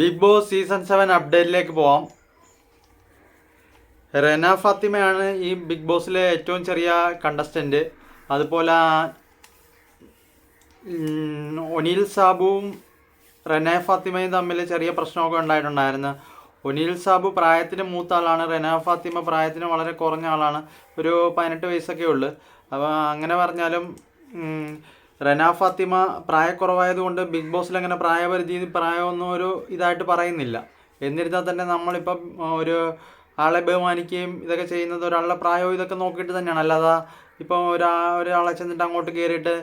Big Boss season seven അപ്ഡേറ്റിലേക്ക് പോവാം. റെന ഫാത്തിമയാണ് ഈ ബിഗ് ബോസിലെ ഏറ്റവും ചെറിയ കണ്ടസ്റ്റന്റ് അതുപോലെ ഒനിൽ സാബുവും റെന ഫാത്തിമയും തമ്മിൽ ചെറിയ പ്രശ്നമൊക്കെ ഉണ്ടായിട്ടുണ്ടായിരുന്നു. ഒനിൽ സാബു പ്രായത്തിന് മൂത്ത ആളാണ് റെന ഫാത്തിമ പ്രായത്തിന് വളരെ കുറഞ്ഞ ആളാണ്. ഒരു പതിനെട്ട് വയസ്സൊക്കെ ഉള്ളു അപ്പോൾ അങ്ങനെ പറഞ്ഞാലും റെന ഫാത്തിമ പ്രായക്കുറവായതുകൊണ്ട് ബിഗ് ബോസിൽ അങ്ങനെ പ്രായപരിധി പ്രായമൊന്നും ഒരു ഇതായിട്ട് പറയുന്നില്ല. എന്നിരുന്നാൽ തന്നെ നമ്മളിപ്പം ഒരു ആളെ ബഹുമാനിക്കുകയും ഇതൊക്കെ ചെയ്യുന്നത് ഒരാളുടെ പ്രായവും ഇതൊക്കെ നോക്കിയിട്ട് തന്നെയാണ്. അല്ലാതെ ഇപ്പം ഒരാ ഒരാളെ ചെന്നിട്ട് അങ്ങോട്ട് കയറിയിട്ട്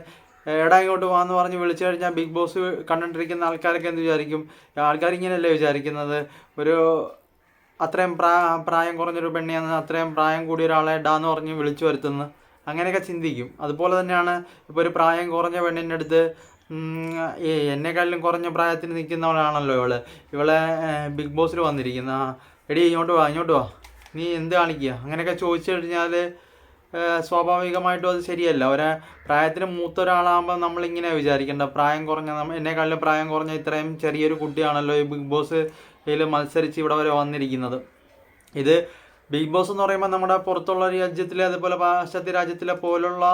എടാ ഇങ്ങോട്ട് വാന്ന് പറഞ്ഞ് വിളിച്ചു കഴിഞ്ഞാൽ ബിഗ് ബോസ് കണ്ടിട്ടിരിക്കുന്ന ആൾക്കാരൊക്കെ എന്ത് വിചാരിക്കും? ആൾക്കാർ ഇങ്ങനെയല്ലേ വിചാരിക്കുന്നത്? ഒരു അത്രയും പ്രാ പ്രായം കുറഞ്ഞൊരു പെണ്ണിയാണ് അത്രയും പ്രായം കൂടിയ ഒരാളെ ഡാന്ന് പറഞ്ഞ് വിളിച്ചു വരുത്തുന്നു അങ്ങനെയൊക്കെ ചിന്തിക്കും. അതുപോലെ തന്നെയാണ് ഇപ്പോൾ ഒരു പ്രായം കുറഞ്ഞ പെണ്ണിന്റെ അടുത്ത് എന്നെക്കാളിലും കുറഞ്ഞ പ്രായത്തിൽ നിൽക്കുന്നവളാണല്ലോ ഇവൾ. ഇവളെ ബിഗ് ബോസിൽ വന്നിരിക്കുന്ന. എടി ഇങ്ങോട്ട് വാ ഇങ്ങോട്ട് വാ. നീ എന്ത് കാണിക്കുക അങ്ങനെയൊക്കെ ചോദിച്ചു കഴിഞ്ഞാൽ സ്വാഭാവികമായിട്ടും അത് ശരിയല്ല. ഒരു പ്രായത്തിന് മൂത്ത ഒരാളാകുമ്പോൾ നമ്മളിങ്ങനെ വിചാരിക്കേണ്ട. പ്രായം കുറഞ്ഞ എന്നെക്കാളിലും പ്രായം കുറഞ്ഞ ഇത്രയും ചെറിയൊരു കുട്ടിയാണല്ലോ ഈ ബിഗ് ബോസ് ഇതിൽ മത്സരിച്ച് ഇവിടെ വരെ വന്നിരിക്കുന്നത്. ഇത് ബിഗ് ബോസ് എന്ന് പറയുമ്പോൾ നമ്മുടെ പുറത്തുള്ള രാജ്യത്തിലെ അതുപോലെ പാശ്ചാത്യ രാജ്യത്തിലെ പോലുള്ള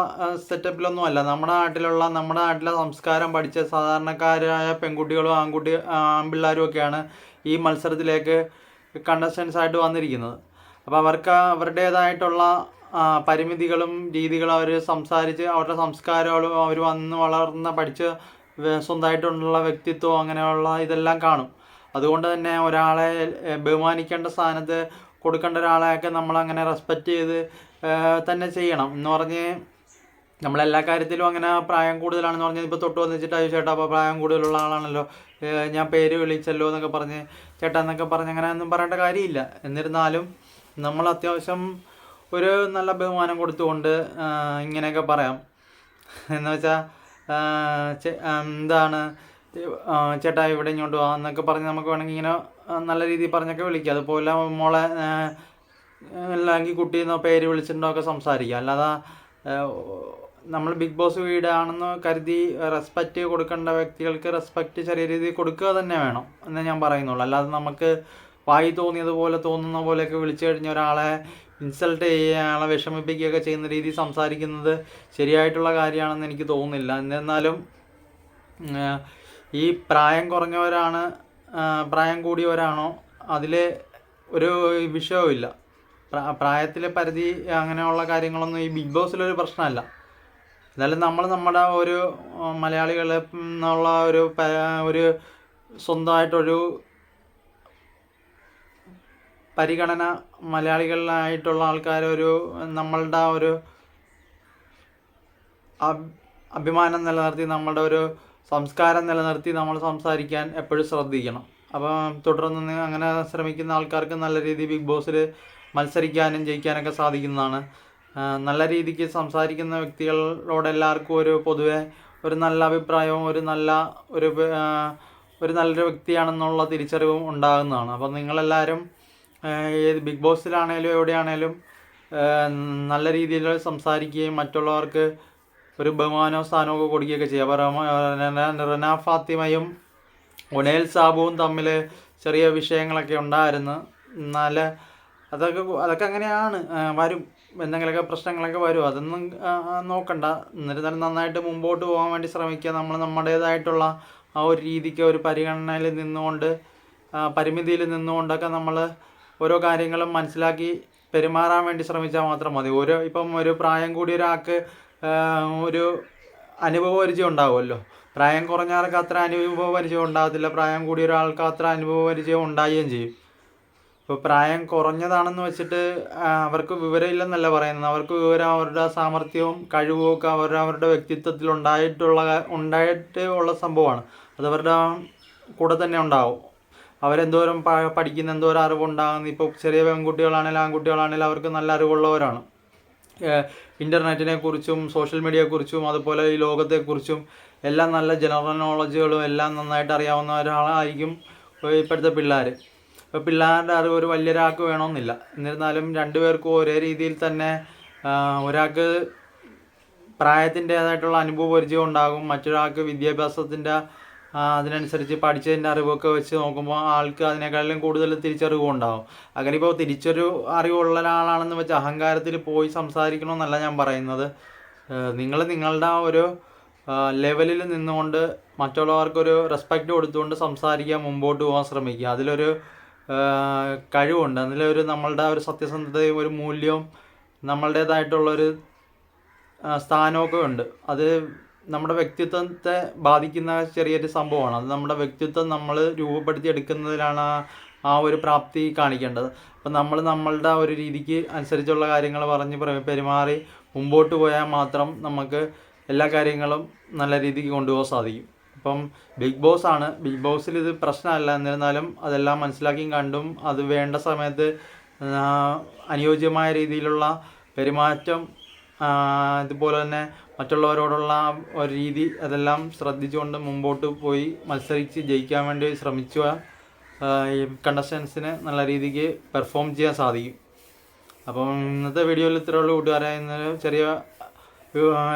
സെറ്റപ്പിലൊന്നും അല്ല. നമ്മുടെ നാട്ടിലുള്ള നമ്മുടെ നാട്ടിലെ സംസ്കാരം പഠിച്ച സാധാരണക്കാരായ പെൺകുട്ടികളും ആൺകുട്ടി ആൺപിള്ളേരും ഒക്കെയാണ് ഈ മത്സരത്തിലേക്ക് കണ്ടസ്റ്റൻസ് ആയിട്ട് വന്നിരിക്കുന്നത്. അപ്പോൾ അവർക്ക് അവരുടേതായിട്ടുള്ള പരിമിതികളും രീതികളും അവർ സംസാരിച്ച് അവരുടെ സംസ്കാരങ്ങളും അവർ വന്ന് വളർന്ന് പഠിച്ച് സ്വന്തമായിട്ടുള്ള വ്യക്തിത്വം അങ്ങനെയുള്ള ഇതെല്ലാം കാണും. അതുകൊണ്ട് തന്നെ ഒരാളെ ബഹുമാനിക്കേണ്ട സ്ഥാനത്ത് കൊടുക്കേണ്ട ഒരാളെയൊക്കെ നമ്മൾ അങ്ങനെ റെസ്പെക്റ്റ് ചെയ്ത് തന്നെ ചെയ്യണം എന്ന് പറഞ്ഞ് നമ്മളെല്ലാ കാര്യത്തിലും അങ്ങനെ പ്രായം കൂടുതലാണെന്ന് പറഞ്ഞാൽ ഇപ്പോൾ തൊട്ട് വന്നിച്ചിട്ട് അയ്യോ ചേട്ടാ അപ്പോൾ പ്രായം കൂടുതലുള്ള ആളാണല്ലോ ഞാൻ പേര് വിളിച്ചല്ലോ എന്നൊക്കെ പറഞ്ഞ് ചേട്ടാ എന്നൊക്കെ പറഞ്ഞ് അങ്ങനെ ഒന്നും പറയേണ്ട കാര്യമില്ല. എന്നിരുന്നാലും നമ്മൾ അത്യാവശ്യം ഒരു നല്ല ബഹുമാനം കൊടുത്തുകൊണ്ട് ഇങ്ങനെയൊക്കെ പറയാം. എന്ന് വെച്ചാൽ എന്താണ് ചേട്ടാ ഇവിടെ ഇങ്ങോട്ട് വാ എന്നൊക്കെ പറഞ്ഞ് നമുക്ക് വേണമെങ്കിൽ ഇങ്ങനെ നല്ല രീതിയിൽ പറഞ്ഞൊക്കെ വിളിക്കുക അതുപോലെ മോളെ അല്ലെങ്കിൽ കുട്ടി എന്നോ പേര് വിളിച്ചിട്ടുണ്ടോ ഒക്കെ സംസാരിക്കുക അല്ലാതെ നമ്മൾ ബിഗ് ബോസ് വീടാണെന്ന് കരുതി റെസ്പെക്റ്റ് കൊടുക്കേണ്ട വ്യക്തികൾക്ക് റെസ്പെക്റ്റ് ചെറിയ രീതിയിൽ കൊടുക്കുക തന്നെ വേണം എന്നേ ഞാൻ പറയുന്നുള്ളൂ. അല്ലാതെ നമുക്ക് വായി തോന്നിയതുപോലെ തോന്നുന്ന പോലെയൊക്കെ വിളിച്ചു കഴിഞ്ഞ ഒരാളെ ഇൻസൾട്ട് ചെയ്യുക അയാളെ വിഷമിപ്പിക്കുകയൊക്കെ ചെയ്യുന്ന രീതിയിൽ സംസാരിക്കുന്നത് ശരിയായിട്ടുള്ള കാര്യമാണെന്ന് എനിക്ക് തോന്നുന്നില്ല. എന്നിരുന്നാലും ഈ പ്രായം കുറഞ്ഞവരാണ് പ്രായം കൂടിയവരാണോ അതിൽ ഒരു വിഷയവുമില്ല പ്രാ- പ്രായത്തിലെ പരിധി അങ്ങനെയുള്ള കാര്യങ്ങളൊന്നും ഈ ബിഗ് ബോസിലൊരു പ്രശ്നമല്ല. എന്നാലും നമ്മൾ നമ്മുടെ ഒരു മലയാളികളെ എന്നുള്ള ഒരു ഒരു സ്വന്തമായിട്ടൊരു പരിഗണന മലയാളികളായിട്ടുള്ള ആൾക്കാർ ഒരു നമ്മളുടെ ഒരു അഭിമാനം നിലനിർത്തി നമ്മളുടെ ഒരു സംസ്കാരം നിലനിർത്തി നമ്മൾ സംസാരിക്കാൻ എപ്പോഴും ശ്രദ്ധിക്കണം. അപ്പം തുടർന്ന് അങ്ങനെ ശ്രമിക്കുന്ന ആൾക്കാർക്ക് നല്ല രീതിയിൽ ബിഗ് ബോസിൽ മത്സരിക്കാനും ജയിക്കാനൊക്കെ സാധിക്കുന്നതാണ്. നല്ല രീതിക്ക് സംസാരിക്കുന്ന വ്യക്തികളോട് എല്ലാവർക്കും ഒരു പൊതുവെ ഒരു നല്ല അഭിപ്രായവും ഒരു നല്ല ഒരു ഒരു നല്ലൊരു വ്യക്തിയാണെന്നുള്ള തിരിച്ചറിവും ഉണ്ടാകുന്നതാണ്. അപ്പം നിങ്ങളെല്ലാവരും ഏത് ബിഗ് ബോസിലാണേലും എവിടെയാണേലും നല്ല രീതിയിൽ സംസാരിക്കുകയും മറ്റുള്ളവർക്ക് ഒരു ബഹുമാനോ സ്ഥാനമൊക്കെ കൊടുക്കുകയൊക്കെ ചെയ്യാം. അപ്പോൾ ഫാത്തിമയും ഒനേൽ സാബുവും തമ്മിൽ ചെറിയ വിഷയങ്ങളൊക്കെ ഉണ്ടായിരുന്നു. എന്നാൽ അതൊക്കെ അതൊക്കെ അങ്ങനെയാണ്. വരും. എന്തെങ്കിലുമൊക്കെ പ്രശ്നങ്ങളൊക്കെ വരും. അതൊന്നും നോക്കണ്ട. എന്നിരുന്നാലും നന്നായിട്ട് മുമ്പോട്ട് പോകാൻ വേണ്ടി ശ്രമിക്കുക. നമ്മൾ നമ്മുടേതായിട്ടുള്ള ആ ഒരു രീതിക്ക് ഒരു പരിഗണനയിൽ നിന്നുകൊണ്ട് പരിമിതിയിൽ നിന്നുകൊണ്ടൊക്കെ നമ്മൾ ഓരോ കാര്യങ്ങളും മനസ്സിലാക്കി പെരുമാറാൻ വേണ്ടി ശ്രമിച്ചാൽ മാത്രം മതി. ഓരോ ഇപ്പം ഒരു പ്രായം കൂടിയ ഒരാൾക്ക് ഒരു അനുഭവ പരിചയം ഉണ്ടാവുമല്ലോ. പ്രായം കുറഞ്ഞ ആൾക്ക് അത്ര അനുഭവ പരിചയം ഉണ്ടാകത്തില്ല. പ്രായം കൂടിയ ഒരാൾക്ക് അത്ര അനുഭവ പരിചയം ഉണ്ടാവുകയും ചെയ്യും. ഇപ്പോൾ പ്രായം കുറഞ്ഞതാണെന്ന് വെച്ചിട്ട് അവർക്ക് വിവരമില്ലെന്നല്ല പറയുന്നത്. അവർക്ക് വിവരം അവരുടെ സാമർഥ്യവും കഴിവും ഒക്കെ അവരുടെ അവരുടെ വ്യക്തിത്വത്തിൽ ഉണ്ടായിട്ടുള്ള ഉണ്ടായിട്ട് ഉള്ള സംഭവമാണ്. അത് അവരുടെ കൂടെ തന്നെ ഉണ്ടാവും. അവരെന്തോരം പഠിക്കുന്ന എന്തോരം അറിവുണ്ടാകുന്നു. ഇപ്പോൾ ചെറിയ പെൺകുട്ടികളാണെങ്കിലും ആൺകുട്ടികളാണെങ്കിലും അവർക്ക് നല്ല അറിവുള്ളവരാണ്. ഇന്റർനെറ്റിനെ കുറിച്ചും സോഷ്യൽ മീഡിയയെക്കുറിച്ചും അതുപോലെ ഈ ലോകത്തെക്കുറിച്ചും എല്ലാം നല്ല ജനറൽ നോളജുകളും എല്ലാം നന്നായിട്ട് അറിയാവുന്ന ഒരാളായിരിക്കും ഇപ്പോഴത്തെ പിള്ളേർ ഇപ്പോൾ പിള്ളേരുടെ അറിവ് ഒരു വലിയൊരാൾക്ക് വേണമെന്നില്ല. എന്നിരുന്നാലും രണ്ടുപേർക്കും ഒരേ രീതിയിൽ തന്നെ ഒരാൾക്ക് പ്രായത്തിന്റേതായിട്ടുള്ള അനുഭവ പരിചയം ഉണ്ടാകും മറ്റൊരാൾക്ക് വിദ്യാഭ്യാസത്തിന്റെ അതിനനുസരിച്ച് പഠിച്ചതിന്റെ അറിവൊക്കെ വെച്ച് നോക്കുമ്പോൾ ആൾക്ക് അതിനേക്കാളും കൂടുതൽ തിരിച്ചറിവും ഉണ്ടാവും അങ്ങനെ ഇപ്പോൾ തിരിച്ചൊരു അറിവുള്ള ഒരാളാണെന്ന് വെച്ച് അഹങ്കാരത്തിൽ പോയി സംസാരിക്കണമെന്നല്ല ഞാൻ പറയുന്നത്. നിങ്ങൾ നിങ്ങളുടെ ആ ഒരു ലെവലിൽ നിന്നുകൊണ്ട് മറ്റുള്ളവർക്കൊരു റെസ്പെക്റ്റ് കൊടുത്തുകൊണ്ട് സംസാരിക്കാൻ മുമ്പോട്ട് പോകാൻ ശ്രമിക്കുക. അതിലൊരു കഴിവുണ്ട്. അതിലൊരു നമ്മളുടെ ഒരു സത്യസന്ധതയും ഒരു മൂല്യവും നമ്മളുടേതായിട്ടുള്ളൊരു സ്ഥാനമൊക്കെ ഉണ്ട്. അത് നമ്മുടെ വ്യക്തിത്വത്തെ ബാധിക്കുന്ന ചെറിയൊരു സംഭവമാണ്. അത് നമ്മുടെ വ്യക്തിത്വം നമ്മൾ രൂപപ്പെടുത്തി എടുക്കുന്നതിലാണ് ആ ഒരു പ്രാപ്തി കാണിക്കേണ്ടത്. അപ്പം നമ്മൾ നമ്മളുടെ ആ ഒരു രീതിക്ക് അനുസരിച്ചുള്ള കാര്യങ്ങൾ പറഞ്ഞ് പെരു- പെരുമാറി മുമ്പോട്ട് പോയാൽ മാത്രം നമുക്ക് എല്ലാ കാര്യങ്ങളും നല്ല രീതിക്ക് കൊണ്ടുപോകാൻ സാധിക്കും. അപ്പം ബിഗ് ബോസ് ആണ്. ബിഗ് ബോസിൽ ഇത് പ്രശ്നമല്ല. എന്നിരുന്നാലും അതെല്ലാം മനസ്സിലാക്കിയും കണ്ടും അത് വേണ്ട സമയത്ത് അനുയോജ്യമായ രീതിയിലുള്ള പെരുമാറ്റം ഇതുപോലെ തന്നെ മറ്റുള്ളവരോടുള്ള ഒരു രീതി അതെല്ലാം ശ്രദ്ധിച്ചുകൊണ്ട് മുമ്പോട്ട് പോയി മത്സരിച്ച് ജയിക്കാൻ വേണ്ടി ശ്രമിച്ച ഈ നല്ല രീതിക്ക് പെർഫോം ചെയ്യാൻ സാധിക്കും. അപ്പം ഇന്നത്തെ വീഡിയോയിൽ ഇത്രേ ഉള്ളൂ കൂട്ടുകാരെ. ഇന്നൊരു ചെറിയ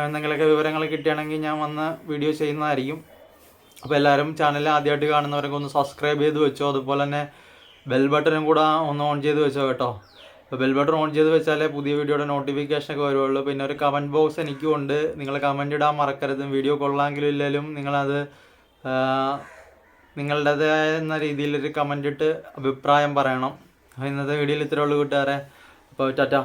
എന്തെങ്കിലുമൊക്കെ വിവരങ്ങൾ കിട്ടുകയാണെങ്കിൽ ഞാൻ വന്ന് വീഡിയോ ചെയ്യുന്നതായിരിക്കും. അപ്പോൾ എല്ലാവരും ചാനൽ ആദ്യമായിട്ട് കാണുന്നവരൊക്കെ ഒന്ന് സബ്സ്ക്രൈബ് ചെയ്ത് വെച്ചോ. അതുപോലെ തന്നെ ബെൽ ബട്ടനും കൂടെ ഒന്ന് ഓൺ ചെയ്ത് വെച്ചോ കേട്ടോ. അപ്പോൾ ബെൽ ബട്ടൺ ഓൺ ചെയ്ത് വെച്ചാലേ പുതിയ വീഡിയോയുടെ നോട്ടിഫിക്കേഷൻ ഒക്കെ വരുള്ളൂ പിന്നെ ഒരു കമന്റ് ബോക്സ് എനിക്കും ഉണ്ട്. നിങ്ങൾ കമന്റ് ഇടാൻ മറക്കരുത്. വീഡിയോ കൊള്ളാമെങ്കിലും ഇല്ലെങ്കിലും നിങ്ങളത് നിങ്ങളുടേതായ എന്ന രീതിയിലൊരു കമന്റ് ഇട്ട് അഭിപ്രായം പറയണം. അപ്പോൾ ഇന്നത്തെ വീഡിയോയിൽ ഇത്രയുള്ളൂ കൂട്ടുകാരെ. അപ്പോൾ ടാറ്റ.